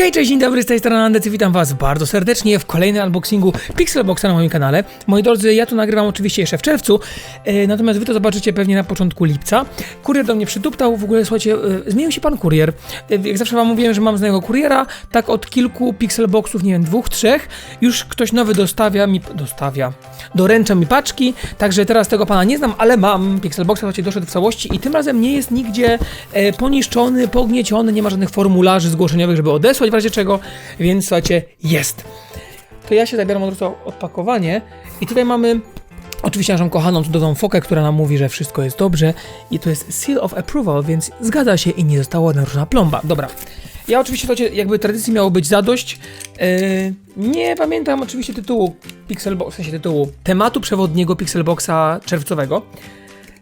Hej, cześć, dzień dobry, z tej strony Andecy, witam was bardzo serdecznie w kolejnym unboxingu Pixelboxa na moim kanale. Moi drodzy, ja to nagrywam oczywiście jeszcze w czerwcu, e, natomiast wy to zobaczycie pewnie na początku lipca. Kurier do mnie przyduptał, w ogóle słuchajcie, e, zmienił się pan kurier. E, jak zawsze wam mówiłem, że mam znajomego kuriera, tak od kilku Pixelboxów, nie wiem, dwóch, trzech, już ktoś nowy dostawia mi, dostawia, doręcza mi paczki, także teraz tego pana nie znam, ale mam Pixelboxa, słuchajcie, doszedł w całości i tym razem nie jest nigdzie e, poniszczony, pognieciony, nie ma żadnych formularzy zgłoszeniowych, żeby odesłać w razie czego, więc słuchajcie, jest. To ja się zabieram od razu odpakowanie i tutaj mamy oczywiście naszą kochaną cudowną fokę, która nam mówi, że wszystko jest dobrze i to jest seal of approval, więc zgadza się i nie została naruszona plomba. Dobra. Ja oczywiście, słuchajcie, jakby tradycji miało być zadość. Yy, nie pamiętam oczywiście tytułu Pixelbox, w sensie tytułu tematu przewodniego Pixelboxa czerwcowego.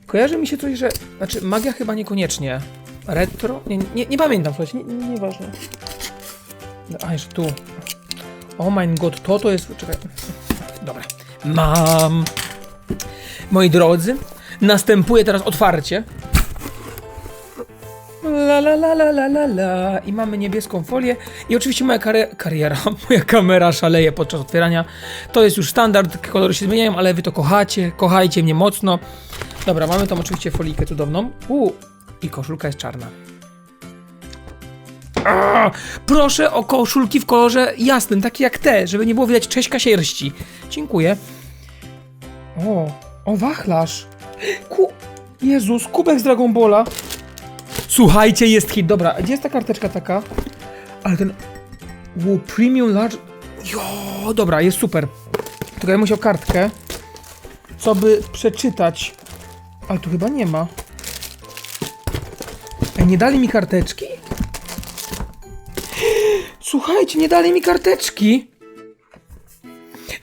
Kojarzy mi się coś, że. Znaczy, magia chyba niekoniecznie. Retro? Nie, nie, nie pamiętam, słuchajcie, nie, nie, nieważne. No, A, jeszcze tu. Oh my god, to to jest. Czekaj. Dobra. Mam. Moi drodzy, następuje teraz otwarcie. La la la la la la la i mamy niebieską folię i oczywiście moja kariera, moja kamera szaleje podczas otwierania. To jest już standard, kolory się zmieniają, ale wy to kochacie, kochajcie mnie mocno. Dobra, mamy tam oczywiście folijkę cudowną. U i koszulka jest czarna. Proszę o koszulki w kolorze jasnym, takie jak te, żeby nie było widać cześćka sierści. Dziękuję. O, o wachlarz. Ku... Jezus, kubek z Dragon Balla. Słuchajcie, jest hit. Dobra, gdzie jest ta karteczka taka? Ale ten... Wow, premium large... Jo, dobra, jest super. Tylko ja musiał kartkę, co by przeczytać. Ale tu chyba nie ma. Ej, nie dali mi karteczki? Słuchajcie, nie dali mi karteczki.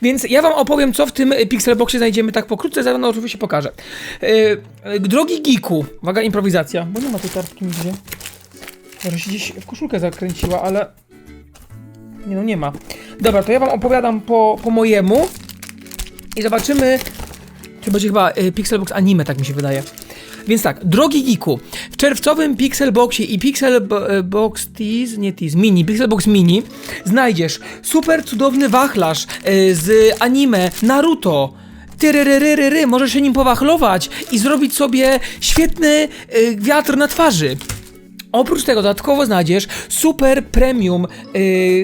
Więc ja wam opowiem, co w tym Pixelboxie znajdziemy tak pokrótce, zaraz oczywiście pokażę. Yy, drogi Geeku, uwaga, improwizacja, bo nie ma tej kartki nigdzie. Może się gdzieś w koszulkę zakręciła, ale... Nie no, nie ma. Dobra, to ja wam opowiadam po, po mojemu i zobaczymy... To będzie chyba y, Pixelbox anime, tak mi się wydaje. Więc tak, drogi Geeku, w czerwcowym Pixelboxie i Pixelbox Tease, nie Tease, Mini, Pixelbox Mini znajdziesz super cudowny wachlarz y, z anime Naruto. Tyryryryryry, możesz się nim powachlować i zrobić sobie świetny wiatr na twarzy. Oprócz tego dodatkowo znajdziesz super premium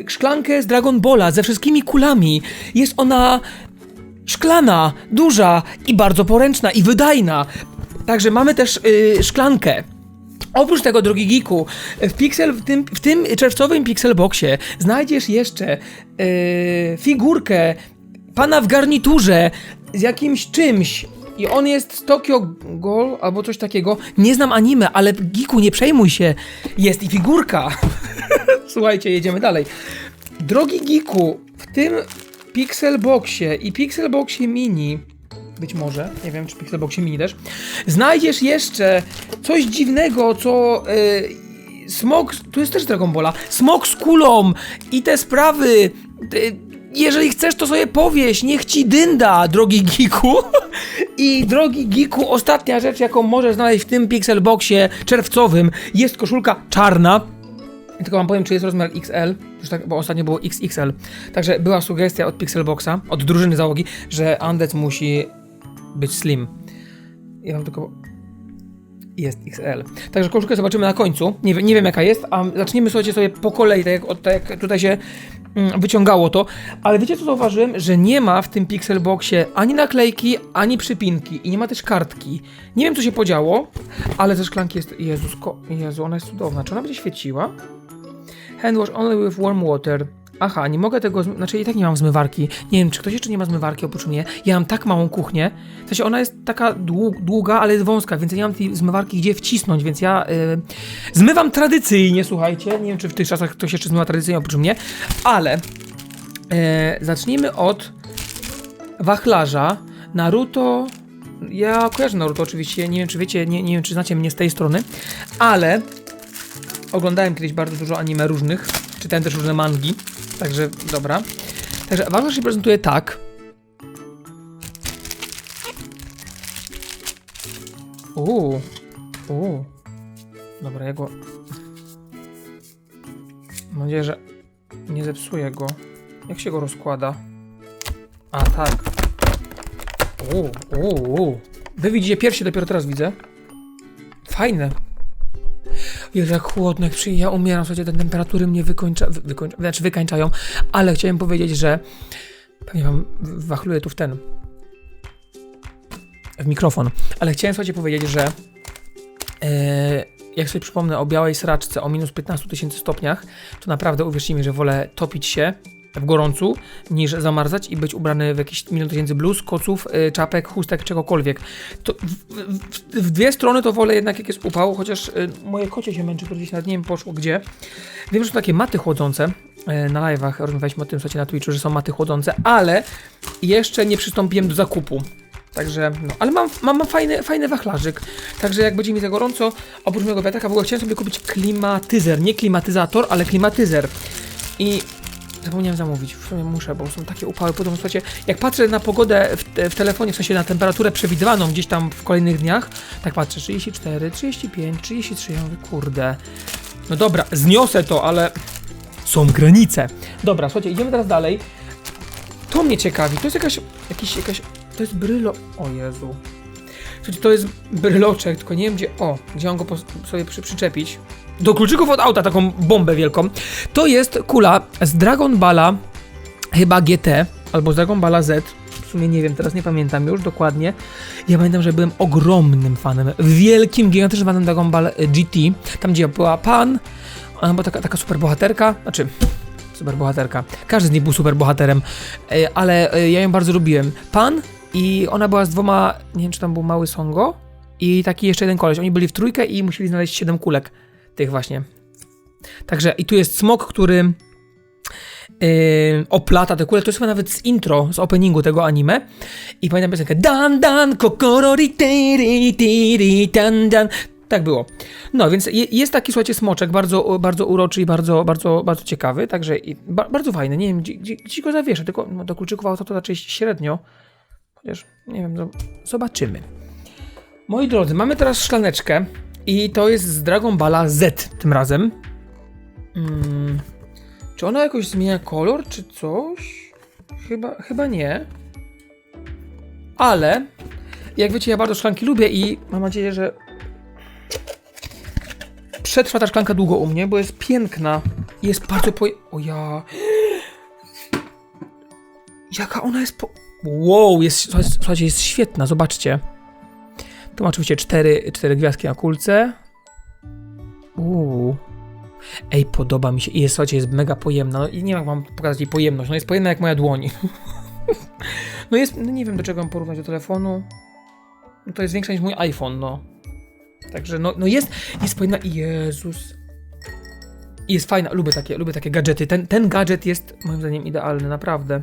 szklankę z Dragon Balla ze wszystkimi kulami. Jest ona szklana, duża i bardzo poręczna i wydajna. Także mamy też yy, szklankę. Oprócz tego, drogi geeku, w, Pixel, w, tym, w tym czerwcowym Pixelboxie znajdziesz jeszcze yy, figurkę pana w garniturze z jakimś czymś. I on jest z Tokyo Ghoul albo coś takiego. Nie znam anime, ale geeku, nie przejmuj się. Jest i figurka. Słuchajcie, jedziemy dalej. Drogi geeku, w tym Pixelboxie i Pixelboxie Mini być może, nie wiem czy Pixelboxie Mini też, znajdziesz jeszcze coś dziwnego, co yy, smok, tu jest też Dragon Balla, smok z kulą i te sprawy, jeżeli chcesz to sobie powieś, niech ci dynda, drogi geeku. I drogi geeku, ostatnia rzecz jaką możesz znaleźć w tym Pixelboxie czerwcowym jest koszulka czarna, tylko wam powiem, czy jest rozmiar XL, tak, bo ostatnio było XXL. Także była sugestia od Pixelboxa, od drużyny załogi, że Andec musi być slim. Ja mam tylko... Jest XL. Także koszulkę zobaczymy na końcu. Nie, nie wiem jaka jest, a zaczniemy słuchajcie sobie po kolei, tak jak, tak jak tutaj się mm, wyciągało to. Ale wiecie co zauważyłem? Że nie ma w tym Pixelboxie ani naklejki, ani przypinki i nie ma też kartki. Nie wiem co się podziało, ale ze szklanki jest... Jezus. Jezu, ona jest cudowna. Czy ona będzie świeciła? Hand wash only with warm water. Aha, nie mogę tego, znaczy i tak nie mam zmywarki. Nie wiem, czy ktoś jeszcze nie ma zmywarki oprócz mnie. Ja mam tak małą kuchnię. W sensie ona jest taka dłu- długa, ale jest wąska, więc ja nie mam tej zmywarki gdzie wcisnąć, więc ja y, zmywam tradycyjnie, słuchajcie. Nie wiem, czy w tych czasach ktoś jeszcze zmywa tradycyjnie oprócz mnie, ale e, zacznijmy od wachlarza. Naruto. Ja kojarzę Naruto oczywiście, nie wiem czy wiecie, nie, nie wiem czy znacie mnie z tej strony, ale oglądałem kiedyś bardzo dużo anime różnych, czytałem też różne mangi, także dobra. Także wachlarz się prezentuje tak. Uuu, uuu. Dobra, ja go... Mam nadzieję, że Nie zepsuję go. Jak się go rozkłada? A, tak. Uuu, uuu, uuu. Wy widzicie pierwszy, dopiero teraz widzę. Fajne. Jezu, jak chłodno, jak ja umieram, słuchajcie, te temperatury mnie wykończa, wy- wykończa, znaczy wykańczają, ale chciałem powiedzieć, że pewnie wam wachluję tu w ten, w mikrofon, ale chciałem, słuchajcie, powiedzieć, że e, jak sobie przypomnę o białej sraczce o minus 15 tysięcy stopniach, to naprawdę uwierzcie mi, że wolę topić się w gorącu, niż zamarzać i być ubrany w jakieś milion tysięcy bluz, koców, y, czapek, chustek, czegokolwiek. To w, w, w dwie strony to wolę jednak jak jest upał, chociaż y, moje kocie się męczy, to gdzieś nad wiem poszło gdzie. Wiem, że są takie maty chłodzące, y, na live'ach rozmawialiśmy o tym słuchajcie na Twitchu, że są maty chłodzące, ale jeszcze nie przystąpiłem do zakupu. Także, no, ale mam, mam, mam fajny, fajny wachlarzyk. Także jak będzie mi za gorąco, oprócz mojego wiatraka, w ogóle chciałem sobie kupić klimatyzer. Nie klimatyzator, ale klimatyzer. I zapomniałem zamówić. W sumie muszę, bo są takie upały. Potem, słuchajcie, jak patrzę na pogodę w, w telefonie, w sensie na temperaturę przewidywaną gdzieś tam w kolejnych dniach, tak patrzę, 34, 35, 33, ja mówię, kurde. No dobra, zniosę to, ale są granice. Dobra, słuchajcie, idziemy teraz dalej. To mnie ciekawi. To jest jakaś, jakiś, jakaś, to jest brylo... O Jezu. Słuchajcie, to jest bryloczek, tylko nie wiem gdzie, o, gdzie mam go sobie przy, przyczepić. Do kluczyków od auta, taką bombę wielką. To jest kula z Dragon Balla, chyba GT, albo z Dragon Balla Z. W sumie nie wiem, teraz nie pamiętam już dokładnie. Ja pamiętam, że byłem ogromnym fanem, wielkim, gigantycznym fanem Dragon Ball GT. Tam, gdzie była Pan, ona była taka, taka super bohaterka, znaczy super bohaterka. Każdy z nich był super bohaterem, e, ale e, ja ją bardzo lubiłem. Pan i ona była z dwoma, nie wiem czy tam był mały Songo i taki jeszcze jeden koleś. Oni byli w trójkę i musieli znaleźć siedem kulek tych właśnie. Także i tu jest smok, który yy, oplata te kule. To jest chyba nawet z intro, z openingu tego anime. I pamiętam piosenkę Dan Dan kokorori tiri tiri dan dan. Tak było. No, więc je, jest taki, słuchajcie, smoczek, bardzo, bardzo uroczy i bardzo, bardzo, bardzo ciekawy, także i, ba, bardzo fajny. Nie wiem, gdzie, gdzie, gdzie go zawieszę, tylko no, do kluczyków auto to raczej średnio. Chociaż, nie wiem, zo- zobaczymy. Moi drodzy, mamy teraz szklaneczkę i to jest z Dragon Balla Z tym razem. Mm, czy ona jakoś zmienia kolor, czy coś? Chyba, chyba nie. Ale, jak wiecie, ja bardzo szklanki lubię i mam nadzieję, że przetrwa ta szklanka długo u mnie, bo jest piękna. Jest bardzo po... O ja... Jaka ona jest po... Wow, jest, słuchajcie, jest świetna, zobaczcie. Tu oczywiście cztery, cztery gwiazdki na kulce. Uuu. Ej, podoba mi się. I jest, słuchajcie, jest mega pojemna. No, I nie wiem, jak mam pokazać jej pojemność. No jest pojemna jak moja dłoń. no jest, no nie wiem do czego mam porównać do telefonu. No to jest większa niż mój iPhone, no. Także no, no jest, jest pojemna. Jezus. I jest fajna, lubię takie, lubię takie gadżety. Ten, ten gadżet jest moim zdaniem idealny, naprawdę.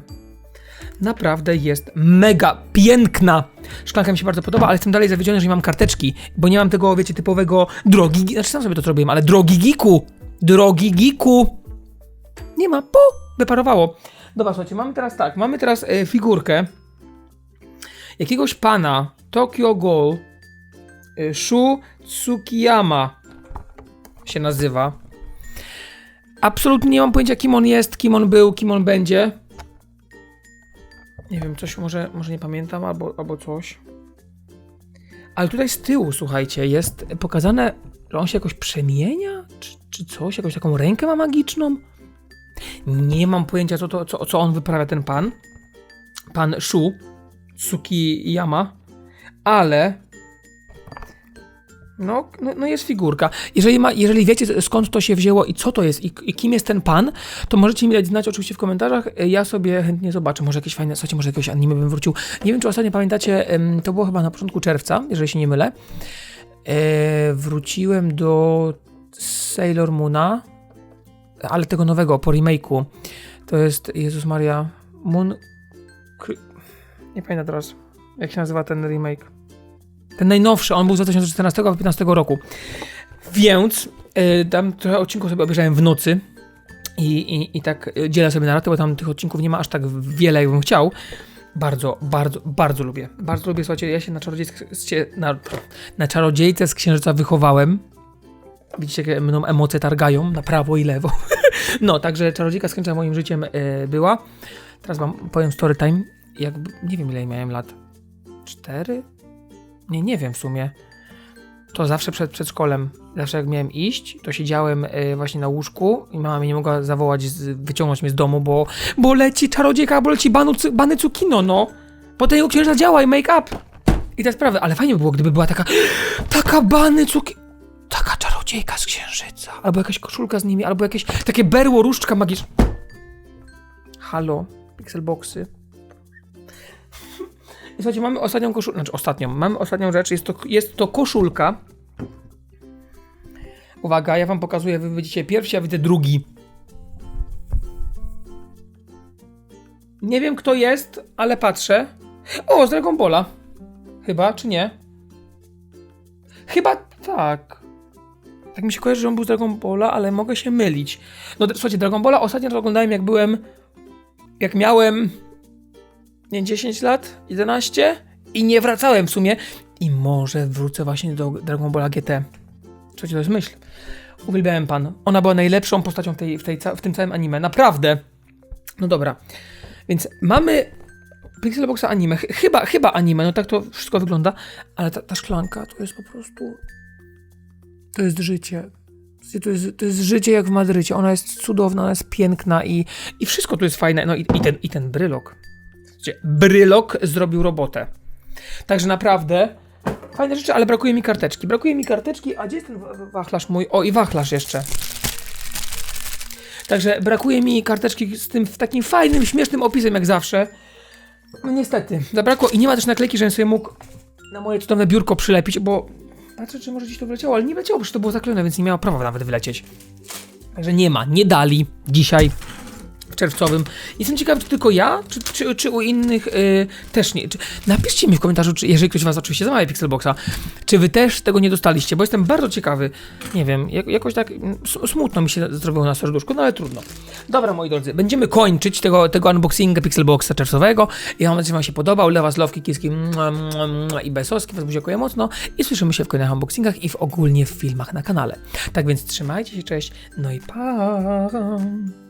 Naprawdę jest mega piękna. Szklanka mi się bardzo podoba, ale jestem dalej zawiedziony, że nie mam karteczki, bo nie mam tego, wiecie, typowego drogi, gi- znaczy sam sobie to zrobiłem, ale drogi giku. Drogi giku. Nie ma, po, wyparowało. Dobra, słuchajcie, mamy teraz tak, mamy teraz e, figurkę jakiegoś pana, Tokyo Ghoul, e, Shu Tsukiyama się nazywa. Absolutnie nie mam pojęcia, kim on jest, kim on był, kim on będzie. Nie wiem, coś może, może nie pamiętam, albo, albo coś. Ale tutaj z tyłu, słuchajcie, jest pokazane, że on się jakoś przemienia, czy, czy coś, jakąś taką rękę ma magiczną. Nie mam pojęcia, co, to, co, co on wyprawia, ten pan. Pan Shu Tsukiyama, ale no, no, no jest figurka. Jeżeli, ma, jeżeli wiecie skąd to się wzięło i co to jest i, i kim jest ten pan, to możecie mi dać znać oczywiście w komentarzach. Ja sobie chętnie zobaczę. Może jakieś fajne, słuchajcie, może jakiegoś anime bym wrócił. Nie wiem, czy ostatnio pamiętacie, to było chyba na początku czerwca, jeżeli się nie mylę. E, wróciłem do Sailor Moona, ale tego nowego, po remake'u. To jest, Jezus Maria, Moon... Nie pamiętam teraz, jak się nazywa ten remake. Ten najnowszy, on był z 2014 albo 2015 roku. Więc y, tam trochę odcinków sobie obejrzałem w nocy i, i, i tak y, dzielę sobie na raty, bo tam tych odcinków nie ma aż tak wiele, jakbym chciał. Bardzo, bardzo, bardzo lubię. Bardzo lubię, słuchajcie, ja się na czarodziejce, na, na czarodziejce z księżyca wychowałem. Widzicie, jakie mną emocje targają na prawo i lewo. no, także czarodziejka skończyła moim życiem e, była. Teraz wam powiem story time. Jak, nie wiem ile miałem lat. Cztery? Nie, nie wiem w sumie. To zawsze przed przedszkolem, zawsze jak miałem iść, to siedziałem e, właśnie na łóżku i mama mnie nie mogła zawołać, z, wyciągnąć mnie z domu, bo, bo leci czarodziejka, bo leci banu, bany cukino, no. Potem jego księża działa i make up. I te sprawy, ale fajnie by było, gdyby była taka, taka bany cuki, taka czarodziejka z księżyca, albo jakaś koszulka z nimi, albo jakieś takie berło, różdżka magiczna. Halo, pixelboxy. Słuchajcie, mamy ostatnią koszulkę, znaczy ostatnią, mamy ostatnią rzecz, jest to, jest to koszulka. Uwaga, ja wam pokazuję, wy widzicie pierwszy, ja widzę drugi. Nie wiem kto jest, ale patrzę. O, z Dragon Balla. Chyba, czy nie? Chyba tak. Tak mi się kojarzy, że on był z Dragon Balla, ale mogę się mylić. No słuchajcie, Dragon Balla ostatnio oglądałem jak byłem... Jak miałem... Nie, 10 lat? 11? I nie wracałem w sumie. I może wrócę właśnie do Dragon Balla GT. Słuchajcie, to jest myśl. Uwielbiałem pan. Ona była najlepszą postacią w, tej, w, tej, w tym całym anime. Naprawdę. No dobra. Więc mamy Pixelboxa anime. Ch- Chyba, chyba anime, no tak to wszystko wygląda. Ale ta, ta szklanka to jest po prostu... To jest życie. To jest, to jest życie jak w Madrycie. Ona jest cudowna, ona jest piękna i, i wszystko tu jest fajne. No i, i, ten, i ten brylok. Słuchajcie, Brylok zrobił robotę. Także naprawdę fajne rzeczy, ale brakuje mi karteczki. Brakuje mi karteczki, a gdzie jest ten wa- wa- wachlarz mój? O, i wachlarz jeszcze. Także brakuje mi karteczki z tym takim fajnym, śmiesznym opisem jak zawsze. No niestety, zabrakło i nie ma też naklejki, żebym sobie mógł na moje cudowne biurko przylepić, bo patrzę, czy może gdzieś to wyleciało, ale nie wyleciało, przecież to było zaklejone, więc nie miało prawa nawet wylecieć. Także nie ma, nie dali dzisiaj czerwcowym. Jestem ciekawy, czy tylko ja, czy, czy, czy u innych y, też nie. Czy, napiszcie mi w komentarzu, czy, jeżeli ktoś z was oczywiście zamawia Pixelboxa, czy wy też tego nie dostaliście, bo jestem bardzo ciekawy. Nie wiem, jak, jakoś tak mm, smutno mi się zrobiło na serduszku, no ale trudno. Dobra, moi drodzy, będziemy kończyć tego, tego unboxinga Pixelboxa czerwcowego. Ja mam nadzieję, że wam się podobał. Dla was lowki, kiski i besowski, was buziakuję mocno i słyszymy się w kolejnych unboxingach i w ogólnie w filmach na kanale. Tak więc trzymajcie się, cześć, no i pa!